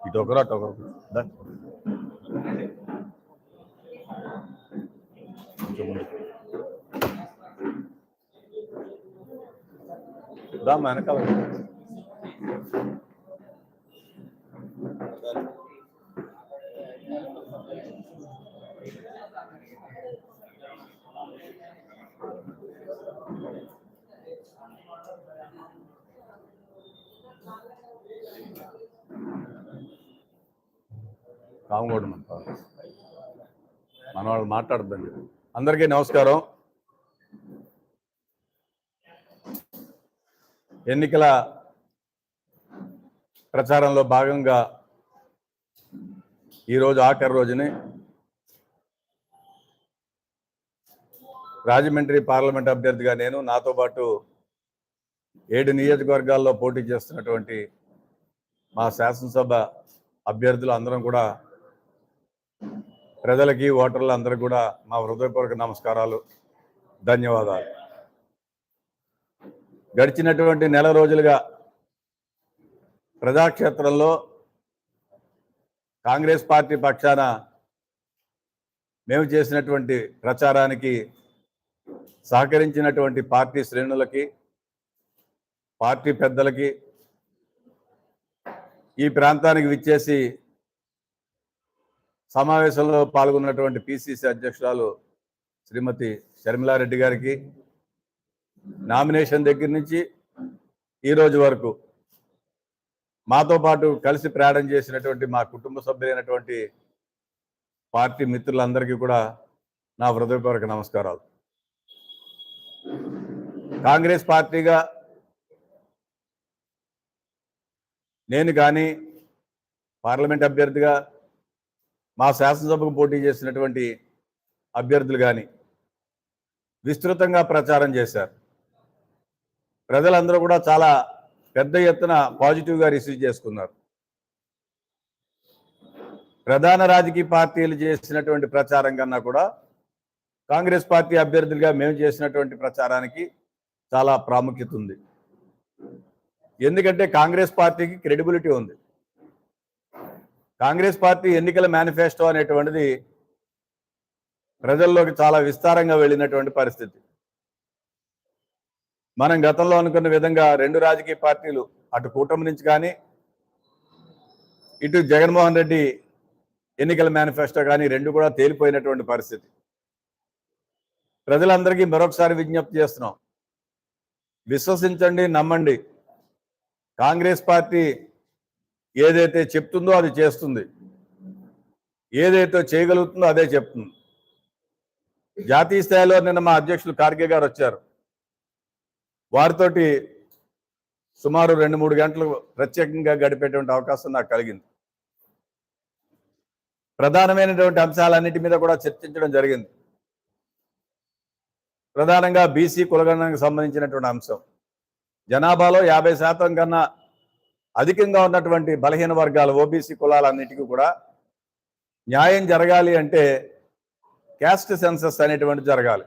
ఇటు ఒకరు అటు ఒకరు. దా. వెనకాల కామగోడు మన మన వాళ్ళు మాట్లాడద్దండి అందరికీ నమస్కారం. ఎన్నికల ప్రచారంలో భాగంగా ఈరోజు ఆఖరి రోజుని రాజమండ్రి పార్లమెంట్ అభ్యర్థిగా నేను నాతో పాటు ఏడు నియోజకవర్గాల్లో పోటీ చేస్తున్నటువంటి మా శాసనసభ అభ్యర్థులు అందరం కూడా ప్రజలకి ఓటర్లు అందరికి కూడా మా హృదయపూర్వక నమస్కారాలు ధన్యవాదాలు. గడిచినటువంటి నెల రోజులుగా ప్రజాక్షేత్రంలో కాంగ్రెస్ పార్టీ పక్షాన మేము చేసినటువంటి ప్రచారానికి సహకరించినటువంటి పార్టీ శ్రేణులకి పార్టీ పెద్దలకి ఈ ప్రాంతానికి విచ్చేసి సమావేశంలో పాల్గొన్నటువంటి పిసిసి అధ్యక్షురాలు శ్రీమతి షర్మిలారెడ్డి గారికి నామినేషన్ దగ్గర నుంచి ఈ రోజు వరకు మాతో పాటు కలిసి ప్రయాణం చేసినటువంటి మా కుటుంబ సభ్యులైనటువంటి పార్టీ మిత్రులందరికీ కూడా నా హృదయపూర్వక నమస్కారాలు. కాంగ్రెస్ పార్టీగా నేను కానీ పార్లమెంట్ అభ్యర్థిగా మా శాసనసభకు పోటీ చేసినటువంటి అభ్యర్థులు కానీ విస్తృతంగా ప్రచారం చేశారు. ప్రజలందరూ కూడా చాలా పెద్ద ఎత్తున పాజిటివ్గా రిసీవ్ చేసుకున్నారు. ప్రధాన రాజకీయ పార్టీలు చేసినటువంటి ప్రచారం కన్నా కూడా కాంగ్రెస్ పార్టీ అభ్యర్థులుగా మేము చేసినటువంటి ప్రచారానికి చాలా ప్రాముఖ్యత ఉంది. ఎందుకంటే కాంగ్రెస్ పార్టీకి క్రెడిబిలిటీ ఉంది. కాంగ్రెస్ పార్టీ ఎన్నికల మేనిఫెస్టో అనేటువంటిది ప్రజల్లోకి చాలా విస్తారంగా వెళ్ళినటువంటి పరిస్థితి. మనం గతంలో అనుకున్న విధంగా రెండు రాజకీయ పార్టీలు అటు కూటమి నుంచి కానీ ఇటు జగన్మోహన్ రెడ్డి ఎన్నికల మేనిఫెస్టో కానీ రెండు కూడా తేలిపోయినటువంటి పరిస్థితి. ప్రజలందరికీ మరొకసారి విజ్ఞప్తి చేస్తున్నాం. విశ్వసించండి నమ్మండి. కాంగ్రెస్ పార్టీ ఏదైతే చెప్తుందో అది చేస్తుంది. ఏదైతే చేయగలుగుతుందో అదే చెప్తుంది. జాతీయ స్థాయిలో నిన్న మా అధ్యక్షులు కార్గే గారు వచ్చారు. వారితోటి సుమారు రెండు మూడు గంటలు ప్రత్యేకంగా గడిపేటువంటి అవకాశం నాకు కలిగింది. ప్రధానమైనటువంటి అంశాలన్నిటి మీద కూడా చర్చించడం జరిగింది. ప్రధానంగా బీసీ కులగణనకు సంబంధించినటువంటి అంశం. జనాభాలో యాభై శాతం కన్నా అధికంగా ఉన్నటువంటి బలహీన వర్గాలు ఓబీసీ కులాలన్నిటికీ కూడా న్యాయం జరగాలి అంటే క్యాస్ట్ సెన్సస్ అనేటువంటి జరగాలి.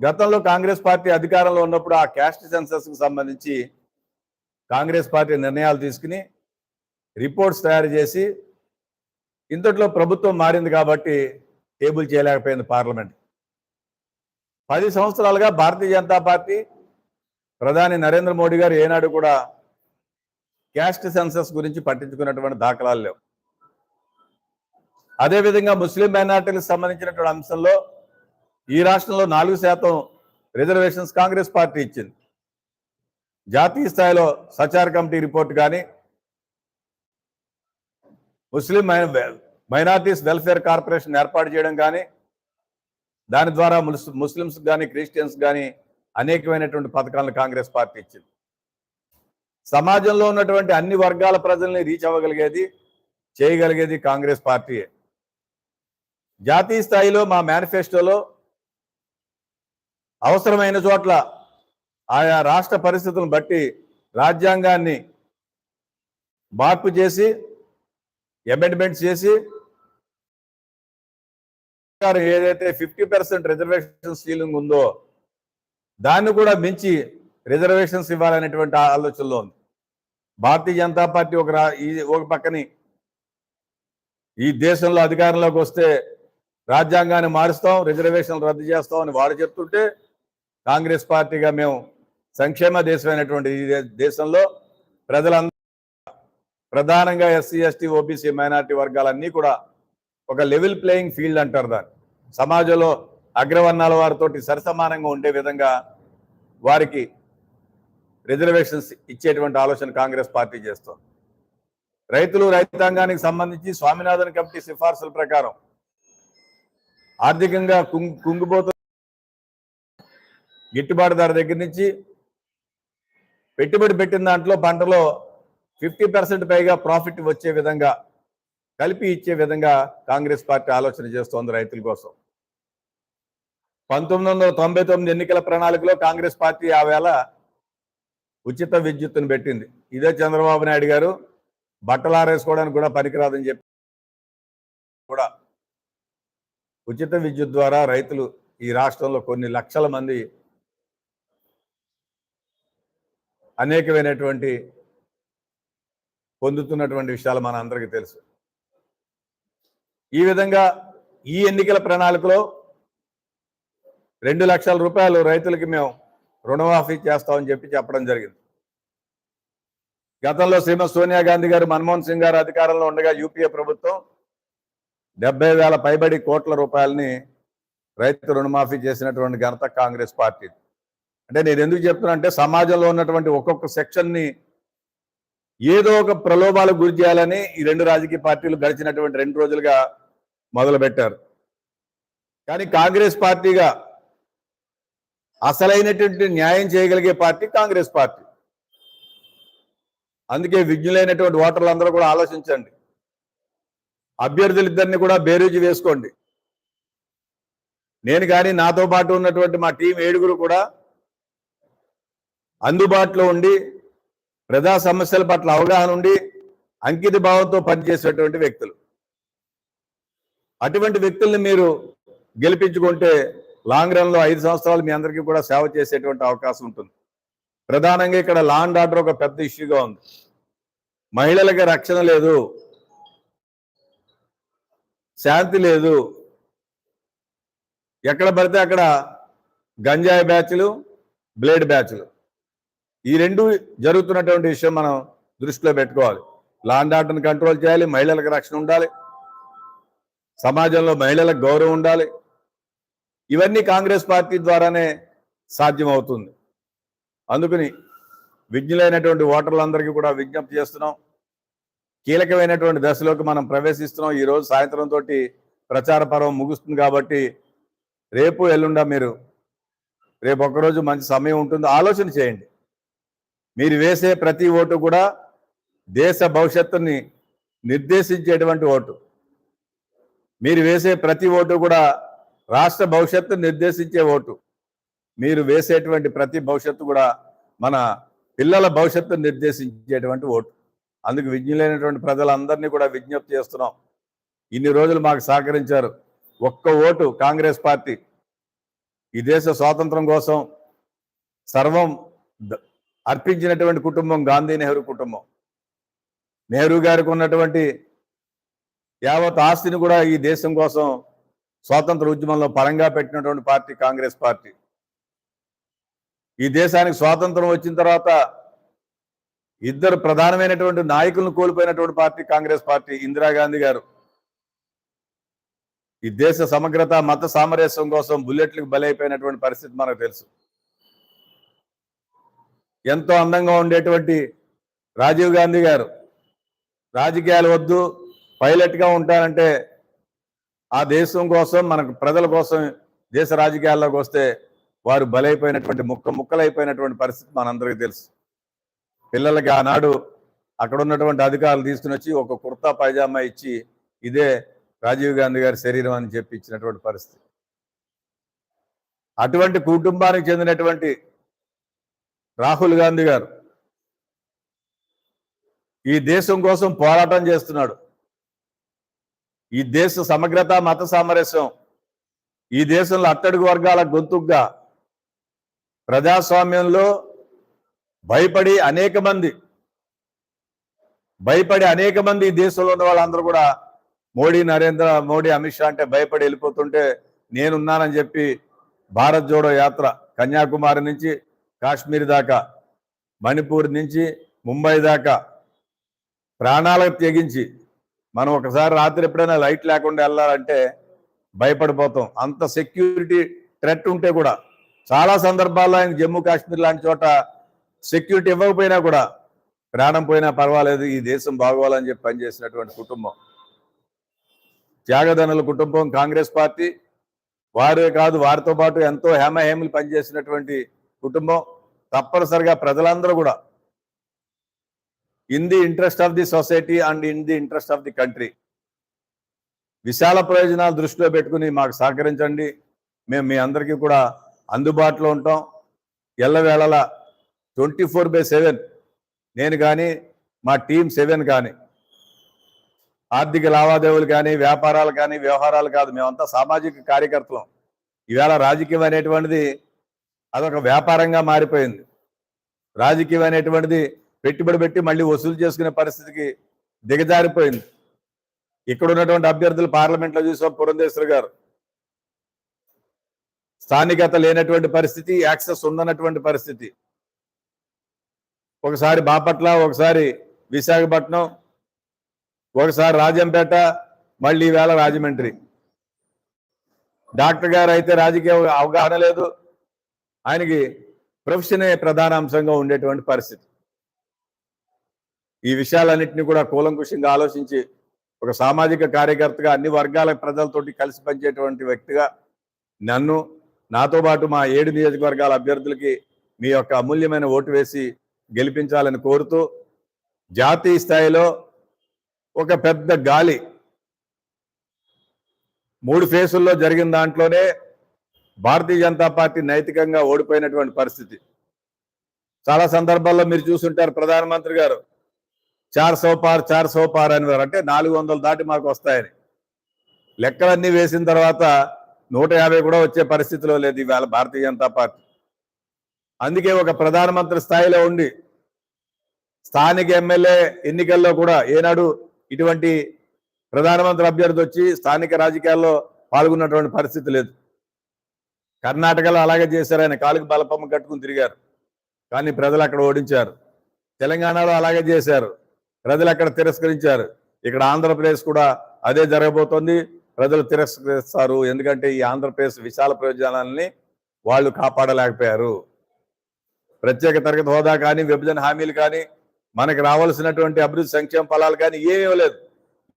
గతంలో కాంగ్రెస్ పార్టీ అధికారంలో ఉన్నప్పుడు ఆ క్యాస్ట్ సెన్సస్కి సంబంధించి కాంగ్రెస్ పార్టీ నిర్ణయాలు తీసుకుని రిపోర్ట్స్ తయారు చేసి ఇంతట్లో ప్రభుత్వం మారింది కాబట్టి టేబుల్ చేయలేకపోయింది పార్లమెంట్. పది సంవత్సరాలుగా భారతీయ జనతా పార్టీ ప్రధాని నరేంద్ర మోడీ గారు ఏనాడు కూడా క్యాస్ట్ సెన్సస్ గురించి పట్టించుకున్నటువంటి దాఖలాలు లేవు. అదేవిధంగా ముస్లిం మైనార్టీలకు సంబంధించినటువంటి అంశంలో ఈ రాష్ట్రంలో నాలుగు శాతం రిజర్వేషన్స్ కాంగ్రెస్ పార్టీ ఇచ్చింది. జాతీయ స్థాయిలో సచార్ కమిటీ రిపోర్ట్ కానీ ముస్లిం మైనార్టీస్ వెల్ఫేర్ కార్పొరేషన్ ఏర్పాటు చేయడం కానీ దాని ద్వారా ముస్లిమ్స్ కానీ క్రిస్టియన్స్ కానీ అనేకమైనటువంటి పథకాలను కాంగ్రెస్ పార్టీ ఇచ్చింది. సమాజంలో ఉన్నటువంటి అన్ని వర్గాల ప్రజల్ని రీచ్ అవ్వగలిగేది చేయగలిగేది కాంగ్రెస్ పార్టీయే. జాతీయ స్థాయిలో మా మేనిఫెస్టోలో అవసరమైన చోట్ల ఆయా రాష్ట్ర పరిస్థితులను బట్టి రాజ్యాంగాన్ని మార్పు చేసి అమెండ్మెంట్స్ చేసి ఏదైతే ఫిఫ్టీ పర్సెంట్ రిజర్వేషన్ సీలింగ్ ఉందో దాన్ని కూడా మించి రిజర్వేషన్స్ ఇవ్వాలనేటువంటి ఆలోచనలో ఉంది. భారతీయ జనతా పార్టీ ఒక రా ఈ ఒక పక్కని ఈ దేశంలో అధికారంలోకి వస్తే రాజ్యాంగాన్ని మారుస్తాం రిజర్వేషన్లు రద్దు చేస్తాం అని వారు చెప్తుంటే కాంగ్రెస్ పార్టీగా మేము సంక్షేమ దేశమైనటువంటి ఈ దేశంలో ప్రజలందరూ ప్రధానంగా ఎస్సీ ఎస్టీ ఓబీసీ మైనారిటీ వర్గాలన్నీ కూడా ఒక లెవెల్ ప్లేయింగ్ ఫీల్డ్ అంటారు దాన్ని. సమాజంలో అగ్రవర్ణాల వారితోటి సరిసమానంగా ఉండే విధంగా వారికి రిజర్వేషన్స్ ఇచ్చేటువంటి ఆలోచన కాంగ్రెస్ పార్టీ చేస్తోంది. రైతులు రైతాంగానికి సంబంధించి స్వామినాథన్ కమిటీ సిఫార్సుల ప్రకారం ఆర్థికంగా కుంగిపోతున్న కుంగిపోతు గిట్టుబాటు ధర దగ్గర నుంచి పెట్టుబడి పెట్టిన దాంట్లో పంటలో ఫిఫ్టీ పర్సెంట్ పైగా ప్రాఫిట్ వచ్చే విధంగా కలిపి ఇచ్చే విధంగా కాంగ్రెస్ పార్టీ ఆలోచన చేస్తోంది రైతుల కోసం. పంతొమ్మిది వందల తొంభై తొమ్మిది ఎన్నికల ప్రణాళికలో కాంగ్రెస్ పార్టీ ఆ వేళ ఉచిత విద్యుత్తును పెట్టింది. ఇదే చంద్రబాబు నాయుడు గారు బట్టలు ఆరేసుకోవడానికి కూడా పనికిరాదని చెప్పి కూడా ఉచిత విద్యుత్ ద్వారా రైతులు ఈ రాష్ట్రంలో కొన్ని లక్షల మంది అనేకమైనటువంటి పొందుతున్నటువంటి విషయాలు మన అందరికీ తెలుసు. ఈ విధంగా ఈ ఎన్నికల ప్రణాళికలో రెండు లక్షల రూపాయలు రైతులకి మేము రుణమాఫీ చేస్తామని చెప్పి చెప్పడం జరిగింది. గతంలో శ్రీమతి సోనియా గాంధీ గారు మన్మోహన్ సింగ్ గారు అధికారంలో ఉండగా యూపీఏ ప్రభుత్వం డెబ్బై వేల పైబడి కోట్ల రూపాయలని రైతు రుణమాఫీ చేసినటువంటి ఘనత కాంగ్రెస్ పార్టీ అంటే నేను ఎందుకు చెప్తున్నా అంటే సమాజంలో ఉన్నటువంటి ఒక్కొక్క సెక్షన్ని ఏదో ఒక ప్రలోభాలకు గురి చేయాలని ఈ రెండు రాజకీయ పార్టీలు గడిచినటువంటి రెండు రోజులుగా మొదలు పెట్టారు కానీ కాంగ్రెస్ పార్టీగా అసలైనటువంటి న్యాయం చేయగలిగే పార్టీ కాంగ్రెస్ పార్టీ. అందుకే విజ్ఞులైనటువంటి ఓటర్లు అందరూ కూడా ఆలోచించండి. అభ్యర్థులిద్దరిని కూడా బేరీజు వేసుకోండి. నేను కానీ నాతో పాటు ఉన్నటువంటి మా టీం ఏడుగురు కూడా అందుబాటులో ఉండి ప్రజా సమస్యల పట్ల అవగాహన ఉండి అంకిత భావంతో పనిచేసేటువంటి వ్యక్తులు. అటువంటి వ్యక్తుల్ని మీరు గెలిపించుకుంటే లాంగ్ రన్లో ఐదు సంవత్సరాలు మీ అందరికీ కూడా సేవ చేసేటువంటి అవకాశం ఉంటుంది. ప్రధానంగా ఇక్కడ లా అండ్ ఆర్డర్ ఒక పెద్ద ఇష్యూగా ఉంది. మహిళలకి రక్షణ లేదు. శాంతి లేదు. ఎక్కడ పడితే అక్కడ గంజాయి బ్యాచ్లు బ్లేడ్ బ్యాచ్లు. ఈ రెండు జరుగుతున్నటువంటి విషయం మనం దృష్టిలో పెట్టుకోవాలి. లాండ్ ఆర్డర్ని కంట్రోల్ చేయాలి మహిళలకు రక్షణ ఉండాలి. సమాజంలో మహిళలకు గౌరవం ఉండాలి. ఇవన్నీ కాంగ్రెస్ పార్టీ ద్వారానే సాధ్యమవుతుంది. అందుకని విజ్ఞులైనటువంటి ఓటర్లందరికీ కూడా విజ్ఞప్తి చేస్తున్నాం. కీలకమైనటువంటి దశలోకి మనం ప్రవేశిస్తున్నాం. ఈ రోజు సాయంత్రం తోటి ప్రచార పర్వం ముగుస్తుంది కాబట్టి రేపు ఎల్లుండా మీరు రేపు ఒక్కరోజు మంచి సమయం ఉంటుంది. ఆలోచన చేయండి. మీరు వేసే ప్రతి ఓటు కూడా దేశ భవిష్యత్తుని నిర్దేశించేటువంటి ఓటు. మీరు వేసే ప్రతి ఓటు కూడా రాష్ట్ర భవిష్యత్తు నిర్దేశించే ఓటు. మీరు వేసేటువంటి ప్రతి భవిష్యత్తు కూడా మన పిల్లల భవిష్యత్తు నిర్దేశించేటువంటి ఓటు. అందుకు విజ్ఞులైనటువంటి ప్రజలందరినీ కూడా విజ్ఞప్తి చేస్తున్నాం. ఇన్ని రోజులు మాకు సహకరించారు. ఒక్క ఓటు కాంగ్రెస్ పార్టీ. ఈ దేశ స్వాతంత్రం కోసం సర్వం ద- అర్పించినటువంటి కుటుంబం గాంధీ నెహ్రూ కుటుంబం. నెహ్రూ గారికి ఉన్నటువంటి యావత్ ఆస్తిని కూడా ఈ దేశం కోసం స్వాతంత్ర ఉద్యమంలో పరంగా పెట్టినటువంటి పార్టీ కాంగ్రెస్ పార్టీ. ఈ దేశానికి స్వాతంత్రం వచ్చిన తర్వాత ఇద్దరు ప్రధానమైనటువంటి నాయకులను కోల్పోయినటువంటి పార్టీ కాంగ్రెస్ పార్టీ ఇందిరాగాంధీ గారు. ఈ దేశ సమగ్రత మత సామరస్యం కోసం బుల్లెట్లకు బలైపోయినటువంటి పరిస్థితి మనకు తెలుసు. ఎంతో అందంగా ఉండేటువంటి రాజీవ్ గాంధీ గారు రాజకీయాలు వద్దు పైలట్గా ఉంటానంటే ఆ దేశం కోసం మనకు ప్రజల కోసం దేశ రాజకీయాల్లోకి వస్తే వారు బలైపోయినటువంటి ముక్క ముక్కలైపోయినటువంటి పరిస్థితి మనందరికీ తెలుసు. పిల్లలకి ఆనాడు అక్కడ ఉన్నటువంటి అధికారులు తీసుకుని వచ్చి ఒక కుర్తా పైజామా ఇచ్చి ఇదే రాజీవ్ గాంధీ గారి శరీరం అని చెప్పి ఇచ్చినటువంటి పరిస్థితి. అటువంటి కుటుంబానికి చెందినటువంటి రాహుల్ గాంధీ గారు ఈ దేశం కోసం పోరాటం చేస్తున్నాడు. ఈ దేశ సమగ్రత మత సామరస్యం ఈ దేశంలో అట్టడుగు వర్గాల గొంతుగా ప్రజాస్వామ్యంలో భయపడి అనేక మంది భయపడి అనేక మంది ఈ దేశంలో ఉన్న వాళ్ళందరూ కూడా మోడీ నరేంద్ర మోడీ అమిత్ షా అంటే భయపడి వెళ్ళిపోతుంటే నేనున్నానని చెప్పి భారత్ జోడో యాత్ర కన్యాకుమారి నుంచి కాశ్మీర్ దాకా మణిపూర్ నుంచి ముంబై దాకా ప్రాణాలకు తెగించి మనం ఒకసారి రాత్రి ఎప్పుడైనా లైట్ లేకుండా వెళ్ళాలంటే భయపడిపోతాం. అంత సెక్యూరిటీ థ్రెట్ ఉంటే కూడా చాలా సందర్భాల్లో ఆయన జమ్మూ కాశ్మీర్ లాంటి చోట సెక్యూరిటీ ఇవ్వకపోయినా కూడా ప్రాణం పోయినా పర్వాలేదు ఈ దేశం బాగోవాలని చెప్పి పనిచేసినటువంటి కుటుంబం. త్యాగధనుల కుటుంబం కాంగ్రెస్ పార్టీ వారే కాదు వారితో పాటు ఎంతో హేమహేమలు పనిచేసినటువంటి కుటుంబం తప్పనిసరిగా ప్రజలందరూ కూడా in the interest of the society and in the interest of the country విశాల ప్రయోజనాలు దృష్టిలో పెట్టుకుని మాకు సహకరించండి. మేము మీ అందరికీ కూడా అందుబాటులో ఉంటాం. ఎల్లవేళలా ట్వంటీ ఫోర్ బై సెవెన్ నేను కానీ మా టీం సెవెన్ కానీ ఆర్థిక లావాదేవీలు కానీ వ్యాపారాలు కానీ వ్యవహారాలు కాదు మేమంతా సామాజిక కార్యకర్తలం. ఈవేళ రాజకీయం అనేటువంటిది అదొక వ్యాపారంగా మారిపోయింది. రాజకీయం అనేటువంటిది పెట్టుబడి పెట్టి మళ్ళీ వసూలు చేసుకునే పరిస్థితికి దిగజారిపోయింది. ఇక్కడ ఉన్నటువంటి అభ్యర్థులు పార్లమెంట్లో చూసాం పురంధేశ్వర్ గారు. స్థానికత లేనటువంటి పరిస్థితి యాక్సెస్ ఉందన్నటువంటి పరిస్థితి. ఒకసారి బాపట్ల ఒకసారి విశాఖపట్నం ఒకసారి రాజంపేట మళ్ళీ వేళ రాజమండ్రి. డాక్టర్ గారు అయితే రాజకీయ అవగాహన లేదు. ఆయనకి ప్రొఫెషనే ప్రధాన అంశంగా ఉండేటువంటి పరిస్థితి. ఈ విషయాలన్నింటినీ కూడా కూలంకుషంగా ఆలోచించి ఒక సామాజిక కార్యకర్తగా అన్ని వర్గాల ప్రజలతోటి కలిసి పనిచేటువంటి వ్యక్తిగా నన్ను నాతో పాటు మా ఏడు నియోజకవర్గాల అభ్యర్థులకి మీ యొక్క అమూల్యమైన ఓటు వేసి గెలిపించాలని కోరుతూ జాతీయ స్థాయిలో ఒక పెద్ద గాలి మూడు ఫేసుల్లో జరిగిన దాంట్లోనే భారతీయ జనతా పార్టీ నైతికంగా ఓడిపోయినటువంటి పరిస్థితి. చాలా సందర్భాల్లో మీరు చూసుంటారు ప్రధానమంత్రి గారు. చార్ సో పార్ చార్ సో పార్ అంటే నాలుగు వందలు దాటి మాకు వస్తాయని. లెక్కలన్నీ వేసిన తర్వాత నూట యాభై కూడా వచ్చే పరిస్థితిలో లేదు ఇవాళ భారతీయ జనతా పార్టీ. అందుకే ఒక ప్రధానమంత్రి స్థాయిలో ఉండి స్థానిక ఎమ్మెల్యే ఎన్నికల్లో కూడా ఏనాడు ఇటువంటి ప్రధానమంత్రి అభ్యర్థి వచ్చి స్థానిక రాజకీయాల్లో పాల్గొన్నటువంటి పరిస్థితి లేదు. కర్ణాటకలో అలాగే చేశారు. ఆయన కాలుకి బలపమ్మ కట్టుకుని తిరిగారు. కానీ ప్రజలు అక్కడ ఓడించారు. తెలంగాణలో అలాగే చేశారు. ప్రజలు అక్కడ తిరస్కరించారు. ఇక్కడ ఆంధ్రప్రదేశ్ కూడా అదే జరగబోతోంది. ప్రజలు తిరస్కరిస్తారు. ఎందుకంటే ఈ ఆంధ్రప్రదేశ్ విశాల ప్రయోజనాలని వాళ్ళు కాపాడలేకపోయారు. ప్రత్యేక తరగతి హోదా కానీ విభజన హామీలు కానీ మనకి రావాల్సినటువంటి అభివృద్ధి సంక్షేమ ఫలాలు కానీ ఏమీ లేదు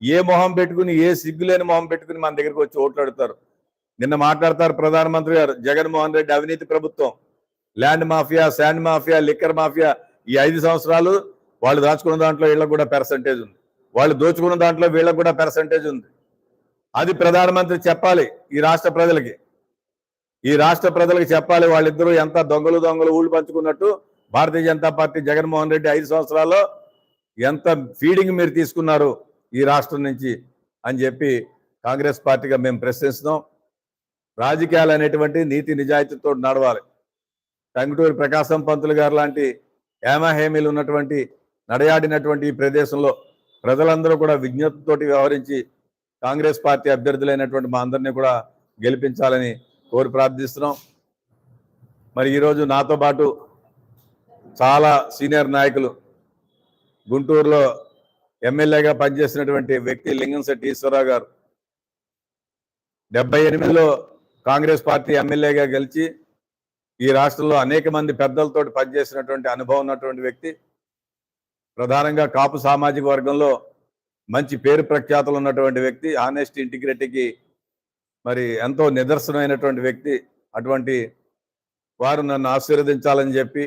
ఏ మొహం పెట్టుకుని ఏ సిగ్గులేని మొహం పెట్టుకుని మన దగ్గరికి వచ్చి ఓట్లాడుతారు. నిన్న మాట్లాడతారు ప్రధానమంత్రి గారు జగన్మోహన్ రెడ్డి అవినీతి ప్రభుత్వం. Land mafia sand mafia liquor mafia ఈ ఐదు సంవత్సరాలు వాళ్ళు దాచుకున్న దాంట్లో వీళ్ళకి కూడా పెర్సంటేజ్ ఉంది. వాళ్ళు దోచుకున్న దాంట్లో వీళ్ళకి కూడా పెర్సంటేజ్ ఉంది. అది ప్రధానమంత్రి చెప్పాలి ఈ రాష్ట్ర ప్రజలకి. ఈ రాష్ట్ర ప్రజలకు చెప్పాలి వాళ్ళిద్దరూ ఎంత దొంగలు దొంగలు ఊళ్ళు పంచుకున్నట్టు భారతీయ జనతా పార్టీ జగన్మోహన్ రెడ్డి ఐదు సంవత్సరాల్లో ఎంత ఫీడింగ్ మీరు తీసుకున్నారు ఈ రాష్ట్రం నుంచి అని చెప్పి కాంగ్రెస్ పార్టీగా మేము ప్రశ్నిస్తున్నాం. రాజకీయాలు అనేటువంటి నీతి నిజాయితీతో నడవాలి. టంగుటూరి ప్రకాశం పంతులు గారు లాంటి హేమహేమీలు ఉన్నటువంటి నడయాడినటువంటి ఈ ప్రదేశంలో ప్రజలందరూ కూడా విజ్ఞతతోటి వ్యవహరించి కాంగ్రెస్ పార్టీ అభ్యర్థులైనటువంటి మా అందరినీ కూడా గెలిపించాలని కోరి ప్రార్థిస్తున్నాం. మరి ఈరోజు నాతో పాటు చాలా సీనియర్ నాయకులు గుంటూరులో ఎమ్మెల్యేగా పనిచేసినటువంటి వ్యక్తి లింగంశెట్టి ఈశ్వరరావు గారు. డెబ్బై ఎనిమిదిలో కాంగ్రెస్ పార్టీ ఎమ్మెల్యేగా గెలిచి ఈ రాష్ట్రంలో అనేక మంది పెద్దలతో పనిచేసినటువంటి అనుభవం ఉన్నటువంటి వ్యక్తి. ప్రధానంగా కాపు సామాజిక వర్గంలో మంచి పేరు ప్రఖ్యాతులు ఉన్నటువంటి వ్యక్తి ఆనెస్ట్ ఇంటిగ్రిటీకి మరి ఎంతో నిదర్శనమైనటువంటి వ్యక్తి. అటువంటి వారు నన్ను ఆశీర్వదించాలని చెప్పి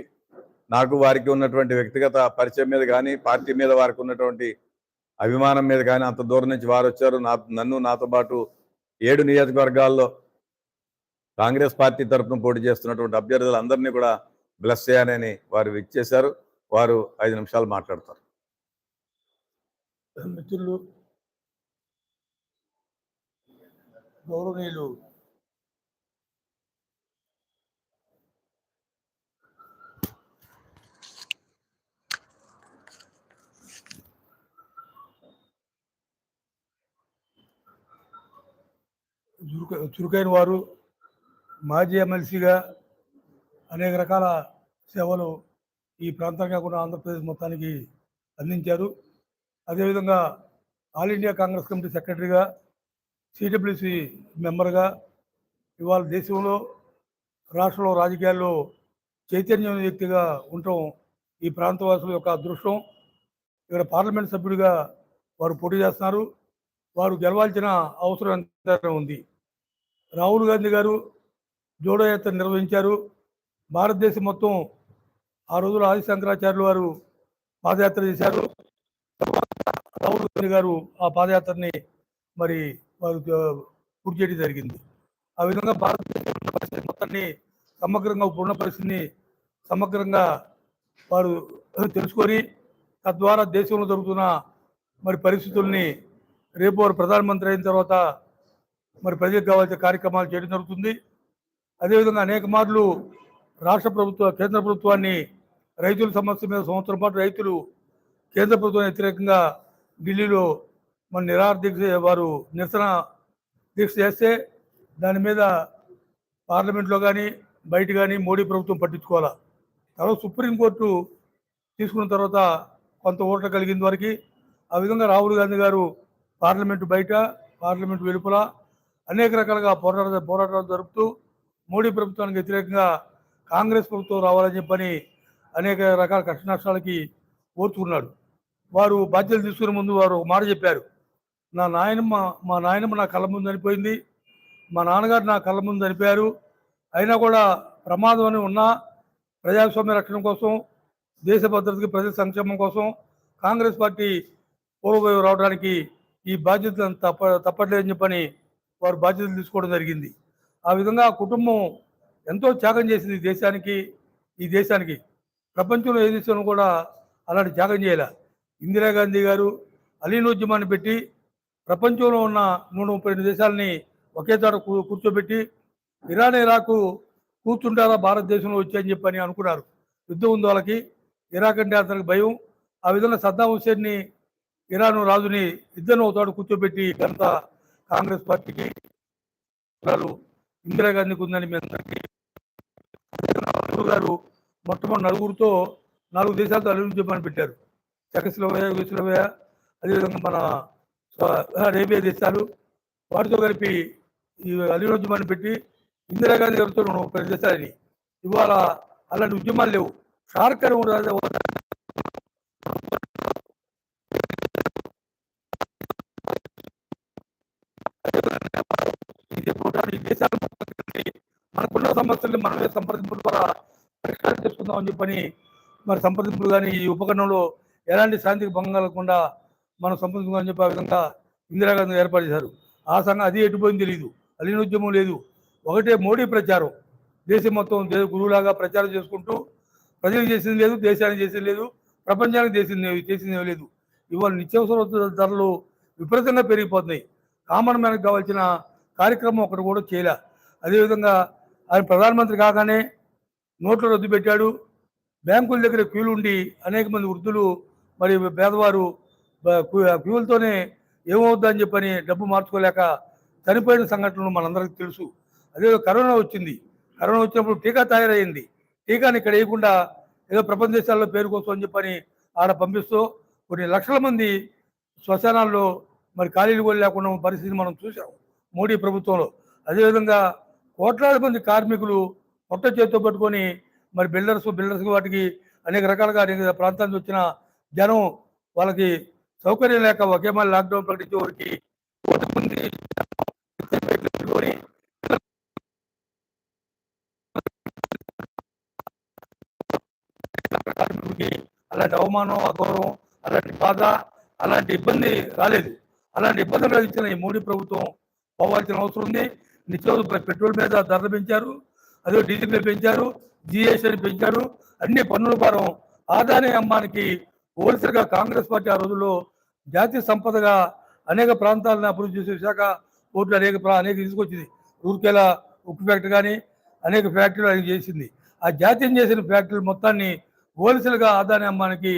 నాకు వారికి ఉన్నటువంటి వ్యక్తిగత పరిచయం మీద కానీ పార్టీ మీద వారికి ఉన్నటువంటి అభిమానం మీద కానీ అంత దూరం నుంచి వారు వచ్చారు. నా నన్ను నాతో పాటు ఏడు నియోజకవర్గాల్లో కాంగ్రెస్ పార్టీ తరఫున పోటీ చేస్తున్నటువంటి అభ్యర్థులందరినీ కూడా బ్లెస్ చేయాలని వారు విచ్చేశారు. వారు ఐదు నిమిషాలు మాట్లాడతారు. మిత్రులు గౌరవనీయులు చురుక చురుకైన వారు మాజీ ఎమ్మెల్సీగా అనేక రకాల సేవలు ఈ ప్రాంతానికి కాకుండా ఆంధ్రప్రదేశ్ మొత్తానికి అందించారు. అదేవిధంగా ఆల్ ఇండియా కాంగ్రెస్ కమిటీ సెక్రటరీగా సిడబ్ల్యూసి మెంబర్గా ఇవాళ దేశంలో రాష్ట్రంలో రాజకీయాల్లో చైతన్యం వ్యక్తిగా ఉండటం ఈ ప్రాంతవాసుల యొక్క అదృష్టం. ఇక్కడ పార్లమెంట్ సభ్యుడిగా వారు పోటీ చేస్తున్నారు. వారు గెలవాల్సిన అవసరం ఎంత ఉంది. రాహుల్ గాంధీ గారు జోడో యాత్ర నిర్వహించారు. భారతదేశం మొత్తం ఆ రోజులో ఆది శంకరాచార్యులు వారు పాదయాత్ర చేశారు. రాహుల్ గారు ఆ పాదయాత్రని మరి వారు పూర్తి చేయడం జరిగింది. ఆ విధంగా భారతదేశం పరిస్థితి మొత్తాన్ని సమగ్రంగా ఉన్న పరిస్థితిని సమగ్రంగా వారు తెలుసుకొని తద్వారా దేశంలో జరుగుతున్న మరి పరిస్థితుల్ని రేపు వారు ప్రధానమంత్రి అయిన తర్వాత మరి ప్రజలకు కావాల్సిన కార్యక్రమాలు చేయడం జరుగుతుంది. అదేవిధంగా అనేక మార్లు రాష్ట్ర ప్రభుత్వ కేంద్ర ప్రభుత్వాన్ని రైతుల సమస్య మీద సంవత్సరం పాటు రైతులు కేంద్ర ప్రభుత్వం వ్యతిరేకంగా ఢిల్లీలో మన నిరాహార దీక్ష వారు నిరసన దీక్ష చేస్తే దాని మీద పార్లమెంట్లో కానీ బయట కానీ మోడీ ప్రభుత్వం పట్టించుకోవాలా? తర్వాత సుప్రీంకోర్టు తీసుకున్న తర్వాత కొంత ఓట కలిగింది వారికి ఆ విధంగా రాహుల్ గాంధీ గారు పార్లమెంటు బయట పార్లమెంటు వెలుపల అనేక రకాలుగా పోరాట పోరాటాలు జరుపుతూ మోడీ ప్రభుత్వానికి వ్యతిరేకంగా కాంగ్రెస్ ప్రభుత్వం రావాలని చెప్పని అనేక రకాల కష్ట నష్టాలకి ఓర్చుకున్నాడు. వారు బాధ్యతలు తీసుకునే ముందు వారు ఒక మాట చెప్పారు. నా నాయనమ్మ మా నాయనమ్మ నా కళ్ళ ముందు చనిపోయింది మా నాన్నగారు నా కళ్ళ ముందు చనిపోయారు అయినా కూడా ప్రమాదం అని ఉన్నా ప్రజాస్వామ్య రక్షణ కోసం దేశ భద్రతకి ప్రజల సంక్షేమం కోసం కాంగ్రెస్ పార్టీ పూర్వవైపు రావడానికి ఈ బాధ్యతలను తప్ప తప్పట్లేదని చెప్పని వారు బాధ్యతలు తీసుకోవడం జరిగింది. ఆ విధంగా కుటుంబం ఎంతో త్యాగం చేసింది ఈ దేశానికి ఈ దేశానికి. ప్రపంచంలో ఏ దేశంలో కూడా అలాంటి త్యాగం చేయలే. ఇందిరాగాంధీ గారు అలీనోద్యమాన్ని పెట్టి ప్రపంచంలో ఉన్న నూట ముప్పై రెండు దేశాలని ఒకే చోట కూర్చోబెట్టి ఇరాన్ ఇరాకు కూర్చుంటారా భారతదేశంలో వచ్చాయని చెప్పని అనుకున్నారు. యుద్ధం ఉంది వాళ్ళకి ఇరాక్ అంటే అతనికి భయం. ఆ విధంగా సద్దాం హుసేన్ని ఇరాన్ రాజుని ఇద్దరు ఒక చోట కూర్చోబెట్టి ఘనత కాంగ్రెస్ పార్టీకి ఇందిరాగాంధీకి ఉందని మీ అందరికీ గారు మొట్టమొదటి నలుగురితో నాలుగు దేశాలతో అభివృద్ధి పెట్టారు. చెకస్లోవయా యూస్లోవయా అదేవిధంగా మన అరేబియా దేశాలు వాటితో కలిపి ఈ అలీనోద్యమాన్ని పెట్టి ఇందిరాగాంధీ గారితో ముప్పై దేశాలని. ఇవాళ అలాంటి ఉద్యమాలు లేవు. షార్క్ అని ఈ దేశాలు మనకున్న సమస్యల్ని మనమే సంప్రదింపుల ద్వారా పరిష్కారం చేసుకుందామని చెప్పని మరి సంప్రదింపులు కానీ ఈ ఉపకరణంలో ఎలాంటి శాంతికి భంగం కలగకుండా మనం సంప్రదించుకోవాలని చెప్పి ఆ విధంగా ఇందిరాగాంధీ ఏర్పాటు చేశారు. ఆ సంఘం అది ఎటుపోయింది తెలియదు అలీనోద్యమం లేదు. ఒకటే మోడీ ప్రచారం. దేశం మొత్తం గురువులాగా ప్రచారం చేసుకుంటూ ప్రజలకు చేసింది లేదు దేశానికి చేసింది లేదు ప్రపంచానికి చేసింది చేసింది లేదు. ఇవాళ నిత్యావసర ధరలు విపరీతంగా పెరిగిపోతున్నాయి. కామన్ మ్యాన్కి కావాల్సిన కార్యక్రమం ఒకటి కూడా చేయలే. అదేవిధంగా ఆయన ప్రధానమంత్రి కాగానే నోట్లు రద్దు పెట్టాడు. బ్యాంకుల దగ్గర క్యూలు ఉండి అనేక మంది వృద్ధులు మరి పేదవారు క్యూలతోనే ఏమవుద్దని చెప్పని డబ్బు మార్చుకోలేక చనిపోయిన సంఘటనలు మనందరికీ తెలుసు. అదే కరోనా వచ్చింది. కరోనా వచ్చినప్పుడు టీకా తయారైంది. టీకాని ఇక్కడ వేయకుండా ఏదో ప్రపంచ దేశాల్లో పేరు కోసం అని చెప్పని ఆడ పంపిస్తూ కొన్ని లక్షల మంది శ్మశానాల్లో మరి ఖాళీలు కూడా లేకుండా పరిస్థితిని మనం చూసాం మోడీ ప్రభుత్వంలో. అదేవిధంగా కోట్లాది మంది కార్మికులు పొట్ట చేతితో పట్టుకొని మరి బిల్డర్స్ బిల్డర్స్ వాటికి అనేక రకాలుగా అనేక ప్రాంతాల నుంచి వచ్చిన జనం వాళ్ళకి సౌకర్యం లేక ఒకే మళ్ళీ లాక్డౌన్ ప్రకటించే వారికి పెట్టుకొని అలాంటి అవమానం అగౌరవం అలాంటి బాధ అలాంటి ఇబ్బంది రాలేదు. అలాంటి ఇబ్బందులు కలిగించిన ఈ మోడీ ప్రభుత్వం పోవాల్సిన అవసరం ఉంది. నిత్యావసర పెట్రోల్ మీద ధరలు పెంచారు. అదే డీజీపీ పెంచారు జిఎస్టీ పెంచారు అన్ని పన్నుల భారం. ఆదాని అమ్మానికి హోల్సేల్గా కాంగ్రెస్ పార్టీ ఆ రోజుల్లో జాతీయ సంపదగా అనేక ప్రాంతాలను అభివృద్ధి చేసే విశాఖ పోర్టులు అనేక అనేక తీసుకొచ్చింది. రూర్కెలా ఉక్కు ఫ్యాక్టరీ కానీ అనేక ఫ్యాక్టరీలు ఆయన చేసింది. ఆ జాతీయం చేసిన ఫ్యాక్టరీలు మొత్తాన్ని హోల్సేల్గా ఆదాని అమ్మానికి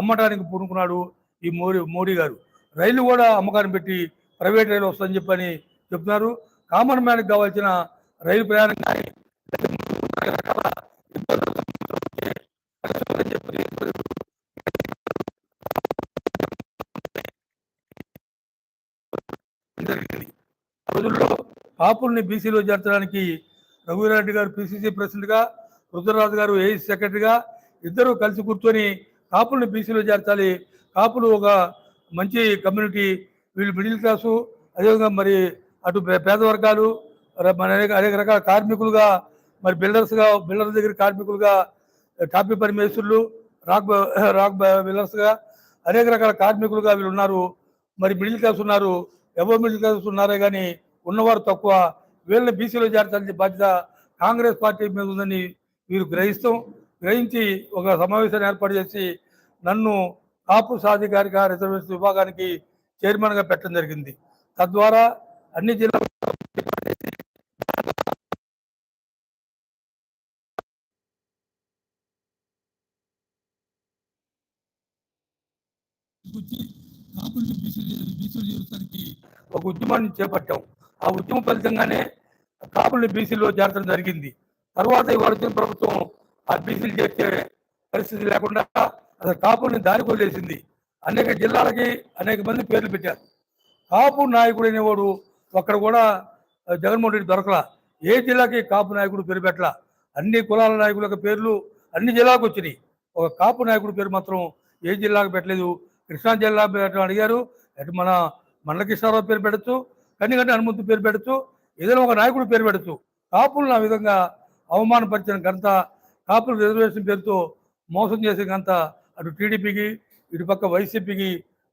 అమ్మడానికి పూనుకున్నాడు ఈ మోడీ మోడీ గారు. రైలు కూడా అమ్మకాన్ని పెట్టి ప్రైవేట్ రైలు వస్తుందని చెప్పని చెప్తున్నారు. కామన్ మ్యాన్కి కావాల్సిన రైలు ప్రయాణం కానీ రకరకాల జరిగింది రోజుల్లో బీసీలో చేర్చడానికి రఘువీరారెడ్డి గారు పిసిసి ప్రెసిడెంట్గా రుద్రరాజు గారు ఏఐ సెక్రటరీగా ఇద్దరు కలిసి కూర్చొని కాపుల్ని బీసీలో చేర్చాలి. కాపులు ఒక మంచి కమ్యూనిటీ వీళ్ళు మిడిల్ క్లాసు అదేవిధంగా మరి అటు పేద వర్గాలు మన అనేక అనేక రకాల కార్మికులుగా మరి బిల్డర్స్గా బిల్డర్ దగ్గర కార్మికులుగా టాపీ పరమేశ్వరులు రాక్ రాక్ బిల్డర్స్గా అనేక రకాల కార్మికులుగా వీళ్ళు ఉన్నారు. మరి మిడిల్ క్లాస్ ఉన్నారు. ఎవో మిడిల్ క్లాస్ ఉన్నారే కానీ ఉన్నవారు తక్కువ. వీళ్ళని బీసీలో చేర్చాల్సిన బాధ్యత కాంగ్రెస్ పార్టీ మీద ఉందని వీరు గ్రహిస్తాం గ్రహించి ఒక సమావేశాన్ని ఏర్పాటు చేసి నన్ను కాపు సాధికారిక రిజర్వేషన్ విభాగానికి చైర్మన్గా పెట్టడం జరిగింది. తద్వారా అన్ని జిల్లా కాపుల్ని బీసీలు బీసీలు చేర్చడానికి ఒక ఉద్యమాన్ని చేపట్టాం. ఆ ఉద్యమం ఫలితంగానే కాపుల్ని బీసీలో చేర్చడం జరిగింది. తర్వాత ఇవాళ వచ్చిన ప్రభుత్వం ఆ బీసీలు చేర్చే పరిస్థితి లేకుండా అసలు కాపుల్ని దారి వదిలేసింది అనేక జిల్లాలకి అనేక మంది పేర్లు పెట్టారు. కాపు నాయకుడు అనేవాడు అక్కడ కూడా జగన్మోహన్ రెడ్డి దొరకలా. ఏ జిల్లాకి కాపు నాయకుడు పేరు పెట్టలా? అన్ని కులాల నాయకుల పేర్లు అన్ని జిల్లాలకు వచ్చినాయి. ఒక కాపు నాయకుడు పేరు మాత్రం ఏ జిల్లాకు పెట్టలేదు. కృష్ణా జిల్లా అడిగారు. అటు మన మండల కృష్ణారావు పేరు పెడచ్చు కన్నిగంటి హనుమంతు పేరు పెట్టచ్చు ఏదైనా ఒక నాయకుడు పేరు పెట్టచ్చు కాపులను ఆ విధంగా అవమానపరిచిన ఘనత కాపులు రిజర్వేషన్ పేరుతో మోసం చేసే ఘనత అటు టీడీపీకి ఇటు పక్క వైసీపీకి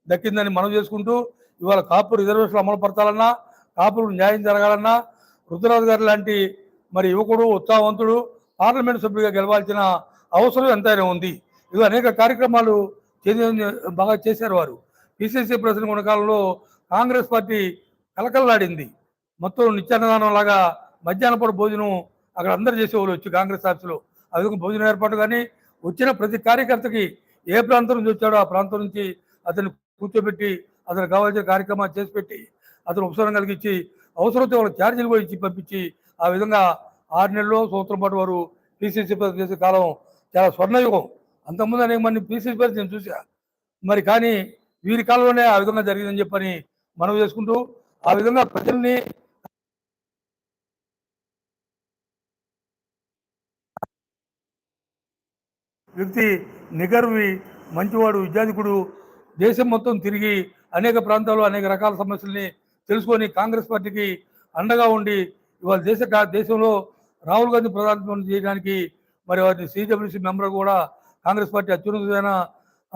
దక్కిందని మనం చేసుకుంటూ ఇవాళ కాపు రిజర్వేషన్లు అమలు పరచాలన్నా కాపులకు న్యాయం జరగాలన్నా రుద్రరాజు గారు లాంటి మరి యువకుడు ఉత్సాహవంతుడు పార్లమెంట్ సభ్యుడిగా గెలవాల్సిన అవసరం ఎంతైనా ఉంది. ఇవి అనేక కార్యక్రమాలు బాగా చేశారు వారు. పిసిసి ప్రెసిడెంట్ ఉన్న కాలంలో కాంగ్రెస్ పార్టీ కలకల్లాడింది. మొత్తం నిత్యాన్నదానం లాగా మధ్యాహ్న పూట భోజనం అక్కడ అందరు చేసేవాళ్ళు వచ్చి కాంగ్రెస్ ఆఫీసులో. ఆ విధంగా భోజనం ఏర్పాటు కానీ వచ్చిన ప్రతి కార్యకర్తకి ఏ ప్రాంతం నుంచి వచ్చాడో ఆ ప్రాంతం నుంచి అతన్ని కూర్చోబెట్టి అతను కావాల్సిన కార్యక్రమాలు చేసి పెట్టి అతను ఉపశమనం కలిగించి అవసరమైతే వాళ్ళ ఛార్జీలు కూడా ఇచ్చి పంపించి ఆ విధంగా ఆరు నెలలు సంవత్సరం పాటు వారు పీసీసీ చేసే కాలం చాలా స్వర్ణయుగం. అంతకుముందు అనేక మంది పీసీసీ పేరు నేను చూసా మరి కానీ వీరి కాలంలోనే ఆ విధంగా జరిగిందని చెప్పని మనం చేసుకుంటూ ఆ విధంగా ప్రజల్ని వ్యక్తి నిగర్వి మంచివాడు విద్యాధికుడు దేశం మొత్తం తిరిగి అనేక ప్రాంతాల్లో అనేక రకాల సమస్యల్ని తెలుసుకొని కాంగ్రెస్ పార్టీకి అండగా ఉండి ఇవాళ దేశ దేశంలో రాహుల్ గాంధీ ప్రధానమంత్రి చేయడానికి మరి వారిని సీడబ్ల్యూసీ మెంబర్ కూడా కాంగ్రెస్ పార్టీ అత్యున్నతమైన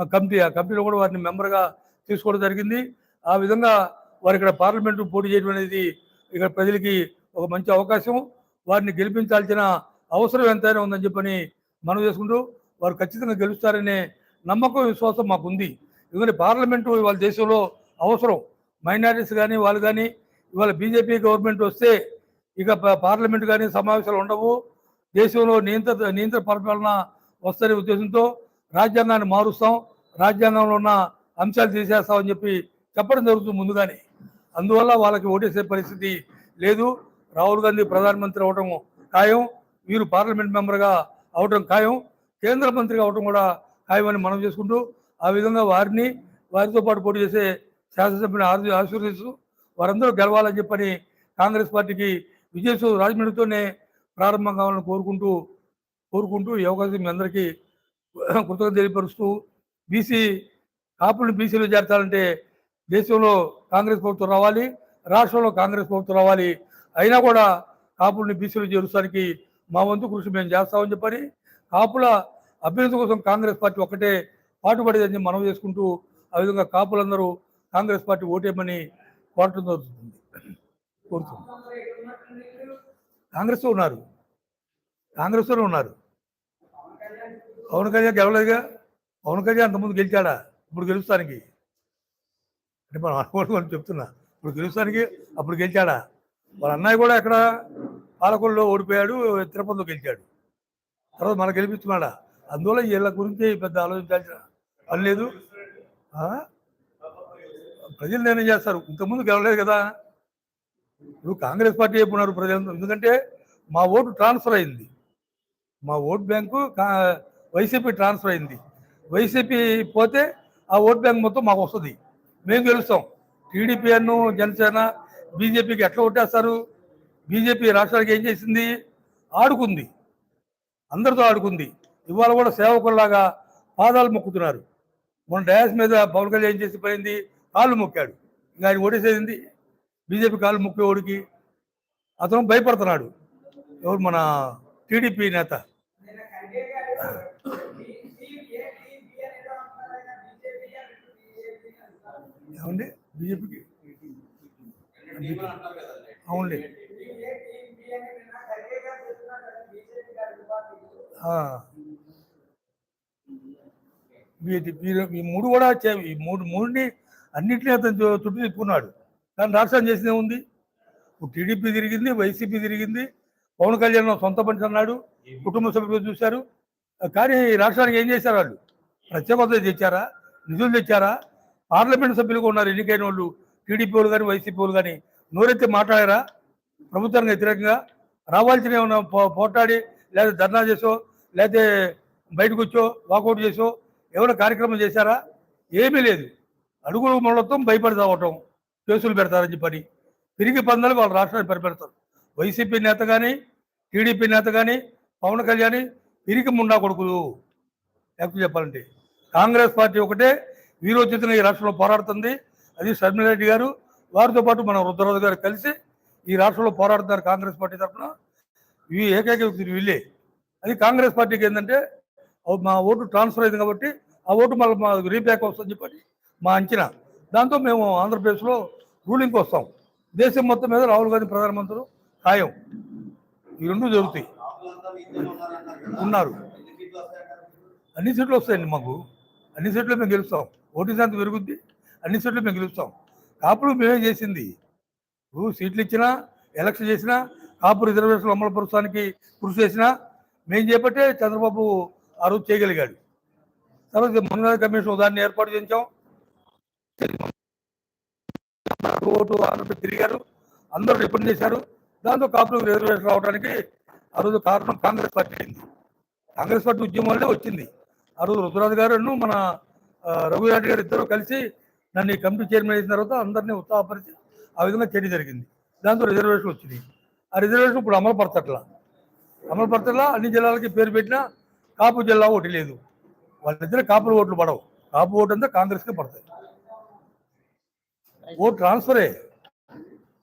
కమిటీ ఆ కమిటీలో కూడా వారిని మెంబర్గా తీసుకోవడం జరిగింది. ఆ విధంగా వారు ఇక్కడ పార్లమెంటు పోటీ చేయడం అనేది ఇక్కడ ప్రజలకి ఒక మంచి అవకాశం వారిని గెలిపించాల్సిన అవసరం ఎంతైనా ఉందని చెప్పని మనం చేసుకుంటూ వారు ఖచ్చితంగా గెలుస్తారనే నమ్మకం విశ్వాసం మాకుంది. ఎందుకంటే పార్లమెంటు ఇవాళ దేశంలో అవసరం. మైనారిటీస్ కానీ వాళ్ళు కానీ ఇవాళ బీజేపీ గవర్నమెంట్ వస్తే ఇక ప- పార్లమెంట్ కానీ సమావేశాలు ఉండవు. దేశంలో నియంత్ర నియంత్రణ పరిపాలన వస్తనే ఉద్దేశంతో రాజ్యాంగాన్ని మారుస్తాం రాజ్యాంగంలో ఉన్న అంశాలు తీసేస్తామని చెప్పి చెప్పడం జరుగుతుంది ముందుగానే. అందువల్ల వాళ్ళకి ఓటేసే పరిస్థితి లేదు. రాహుల్ గాంధీ ప్రధానమంత్రి అవడం ఖాయం వీరు పార్లమెంట్ మెంబర్గా అవడం ఖాయం కేంద్ర మంత్రిగా అవడం కూడా ఖాయమని మనం చేసుకుంటూ ఆ విధంగా వారిని వారితో పాటు పోటీ చేసే శాసనసభ్యుని ఆశీ ఆశీర్వదిస్తూ వారందరూ గెలవాలని చెప్పని కాంగ్రెస్ పార్టీకి విజయసు రాజమండ్రితోనే ప్రారంభం కావాలని కోరుకుంటూ కోరుకుంటూ ఈ అవకాశం మీ అందరికీ కృతజ్ఞత తెలియపరుస్తూ బీసీ కాపులను బీసీలో చేర్చాలంటే దేశంలో కాంగ్రెస్ ప్రభుత్వం రావాలి రాష్ట్రంలో కాంగ్రెస్ ప్రభుత్వం రావాలి. అయినా కూడా కాపుల్ని బీసీలో చేరుస్తానికి మా వంతు కృషి మేము చేస్తామని చెప్పని కాపుల అభ్యర్థి కోసం కాంగ్రెస్ పార్టీ ఒక్కటే పాటుపడేదని మనం చేసుకుంటూ ఆ విధంగా కాపులందరూ కాంగ్రెస్ పార్టీ ఓటేమని కోరటం జరుగుతుంది. కోరుతుంది కాంగ్రెస్లో ఉన్నారు. కాంగ్రెస్లో ఉన్నారు. పవన్ కళ్యాణ్ గెలవలేదుగా. పవన్ కళ్యాణ్ అంతకుముందు గెలిచాడా? ఇప్పుడు గెలుస్తానికి. అంటే మనం అనుకోవడం చెప్తున్నా. ఇప్పుడు గెలుస్తానికి అప్పుడు గెలిచాడా? వాళ్ళ అన్నయ్య కూడా ఎక్కడ? పాలకొల్లో ఓడిపోయాడు తిరుపతిలో గెలిచాడు. తర్వాత మనం గెలిపించుకున్నాడా అందువల్ల వీళ్ళ గురించి పెద్ద ఆలోచించాల్సిన పని లేదు. ప్రజలు నిర్ణయం చేస్తారు? ఇంతకుముందు గెలవలేదు కదా. ఇప్పుడు కాంగ్రెస్ పార్టీ చెప్పున్నారు ప్రజలందరూ? ప్రజలు ఎందుకంటే మా ఓటు ట్రాన్స్ఫర్ అయింది. మా ఓట్ బ్యాంకు కా- వైసీపీ ట్రాన్స్ఫర్ అయింది. వైసీపీ పోతే ఆ ఓట్ బ్యాంక్ మొత్తం మాకు వస్తుంది. మేము గెలుస్తాం. టీడీపీ అను జనసేన బీజేపీకి ఎట్లా కొట్టేస్తారు బీజేపీ రాష్ట్రానికి ఏం చేసింది? ఆడుకుంది. అందరితో ఆడుకుంది. ఇవాళ కూడా సేవకుల్లాగా పాదాలు మొక్కుతున్నారు. మన డయాస్ మీద పవన్ కళ్యాణ్ ఏం చేసి పోయింది కాళ్ళు మొక్కాడు. ఇంకా ఆయన ఓడేసేది బీజేపీ కాళ్ళు మొక్కేవాడికి అతను భయపడుతున్నాడు. ఎవరు మన టీడీపీ నేత. ఏమండి? బీజేపీకి? అవునండి మీరు ఈ మూడు కూడా ఈ మూడు మూడుని అన్నింటినీ అతను చుట్టూ తిప్పుకున్నాడు. కానీ రాష్ట్రం చేసిందే ఉంది టీడీపీ తిరిగింది వైసీపీ తిరిగింది పవన్ కళ్యాణ్ సొంత మనిషి అన్నాడు కుటుంబ సభ్యులు చూశారు. కానీ రాష్ట్రానికి ఏం చేశారు వాళ్ళు? ప్రత్యేక హోదా తెచ్చారా? నిధులు తెచ్చారా? పార్లమెంట్ సభ్యులుగా ఉన్నారు ఎన్నికైన వాళ్ళు. టీడీపీ వాళ్ళు కానీ వైసీపీ వాళ్ళు కానీ నోరెత్తి మాట్లాడారా? ప్రభుత్వానికి వ్యతిరేకంగా రావాల్సిన ఏమన్నా పో- పోట్లాడి లేదా ధర్నా చేసో లేకపోతే బయటకు వచ్చో వాకౌట్ చేసో ఏమైనా కార్యక్రమం చేశారా? ఏమీ లేదు. అడుగులు మొత్తం భయపడి చావటం కేసులు పెడతారని చెప్పని. తిరిగి పందాలు వాళ్ళ రాష్ట్రాన్ని పరిపెడతారు వైసీపీ నేత కానీ టీడీపీ నేత కానీ పవన్ కళ్యాణ్ పిరికి ముండా కొడుకులు. యాక్చువల్ చెప్పాలంటే కాంగ్రెస్ పార్టీ ఒకటే వీరోచితంగా ఈ రాష్ట్రంలో పోరాడుతుంది. అది రెడ్డి గారు వారితో పాటు మన రుద్రరాజు గారు కలిసి ఈ రాష్ట్రంలో పోరాడుతున్నారు కాంగ్రెస్ పార్టీ తరఫున. ఇవి ఏకైక వ్యక్తులు వీళ్ళే. అది కాంగ్రెస్ పార్టీకి ఏంటంటే మా ఓటు ట్రాన్స్ఫర్ అయింది కాబట్టి ఆ ఓటు మళ్ళీ మా రీబ్యాక్ వస్తుందని చెప్పని మా అంచనా. దాంతో మేము ఆంధ్రప్రదేశ్లో రూలింగ్కి వస్తాం. దేశం మొత్తం మీద రాహుల్ గాంధీ ప్రధానమంత్రులు ఖాయం. ఈ రెండు జరుగుతాయి. ఉన్నారు. అన్ని సీట్లు వస్తాయండి మాకు. అన్ని సీట్లు మేము గెలుస్తాం. ఓటు శాతం పెరుగుద్ది. అన్ని సీట్లు మేము గెలుస్తాం. కాపులు మేమే చేసింది. ఇప్పుడు సీట్లు ఇచ్చినా ఎలక్షన్ చేసినా కాపు రిజర్వేషన్ అమలుపరచడానికి కృషి చేసినా మేము చేపట్టే చంద్రబాబు ఆ రోజు చేయగలిగాడు. తర్వాత మంగళ కమిషన్ దాన్ని ఏర్పాటు చేయించాం. ఓటు ఆంధ్రప్రదేశ్ తిరిగారు. అందరూ రిపోర్ట్ చేశారు. దాంతో కాపులకు రిజర్వేషన్ రావడానికి ఆ రోజు కారణం కాంగ్రెస్ పార్టీ అయింది. కాంగ్రెస్ పార్టీ ఉద్యమం వచ్చింది. ఆ రోజు రుతురాజు గారు మన ఆ, రఘురాజు గారు ఇద్దరు కలిసి నన్ను ఈ కమిటీ చైర్మన్ అయిన తర్వాత అందరినీ ఉత్సాహపరిచి ఆ విధంగా చర్య జరిగింది. దాంతో రిజర్వేషన్ వచ్చింది. ఆ రిజర్వేషన్ ఇప్పుడు అమలు పరచట్లా. అమలు పరచట్లా అన్ని జిల్లాలకి పేరు పెట్టినా కాపు జిల్లా ఓటు లేదు. వాళ్ళిద్దరు కాపుల ఓట్లు పడవు. కాపు ఓటు అంతా కాంగ్రెస్కే పడతాయి. ఓటు ట్రాన్స్ఫరే.